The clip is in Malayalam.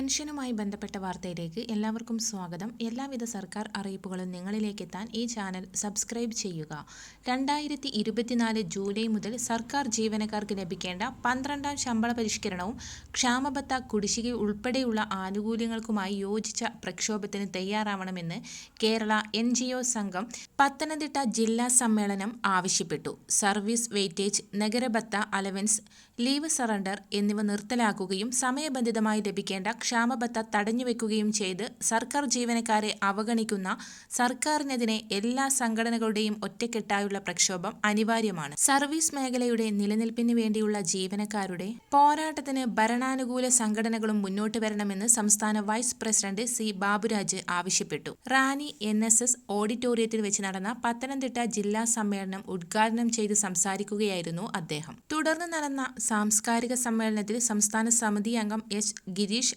പെൻഷനുമായി ബന്ധപ്പെട്ട വാർത്തയിലേക്ക് എല്ലാവർക്കും സ്വാഗതം. എല്ലാവിധ സർക്കാർ അറിയിപ്പുകളും നിങ്ങളിലേക്ക് എത്താൻ ഈ ചാനൽ സബ്സ്ക്രൈബ് ചെയ്യുക. രണ്ടായിരത്തി ഇരുപത്തിനാല് ജൂലൈ മുതൽ സർക്കാർ ജീവനക്കാർക്ക് ലഭിക്കേണ്ട പന്ത്രണ്ടാം ശമ്പള പരിഷ്കരണവും ക്ഷാമബത്ത കുടിശ്ശിക ഉൾപ്പെടെയുള്ള ആനുകൂല്യങ്ങൾക്കുമായി യോജിച്ച പ്രക്ഷോഭത്തിന് തയ്യാറാവണമെന്ന് കേരള എൻ സംഘം പത്തനംതിട്ട ജില്ലാ സമ്മേളനം ആവശ്യപ്പെട്ടു. സർവീസ് വെയിറ്റേജ് നഗരബത്ത അലവൻസ് ലീവ് സറണ്ടർ എന്നിവ നിർത്തലാക്കുകയും സമയബന്ധിതമായി ലഭിക്കേണ്ട ക്ഷാമബത്ത തടഞ്ഞുവെക്കുകയും ചെയ്ത് സർക്കാർ ജീവനക്കാരെ അവഗണിക്കുന്ന സർക്കാരിനെതിരെ എല്ലാ സംഘടനകളുടെയും ഒറ്റക്കെട്ടായുള്ള പ്രക്ഷോഭം അനിവാര്യമാണ്. സർവീസ് മേഖലയുടെ നിലനിൽപ്പിന് വേണ്ടിയുള്ള ജീവനക്കാരുടെ പോരാട്ടത്തിന് ഭരണാനുകൂല സംഘടനകളും മുന്നോട്ട് വരണമെന്ന് സംസ്ഥാന വൈസ് പ്രസിഡന്റ് സി ബാബുരാജ് ആവശ്യപ്പെട്ടു. റാനി എൻ ഓഡിറ്റോറിയത്തിൽ വെച്ച് നടന്ന പത്തനംതിട്ട ജില്ലാ സമ്മേളനം ഉദ്ഘാടനം ചെയ്ത് സംസാരിക്കുകയായിരുന്നു അദ്ദേഹം. തുടർന്ന് നടന്ന സാംസ്കാരിക സമ്മേളനത്തിൽ സംസ്ഥാന സമിതി അംഗം എസ് ഗിരീഷ്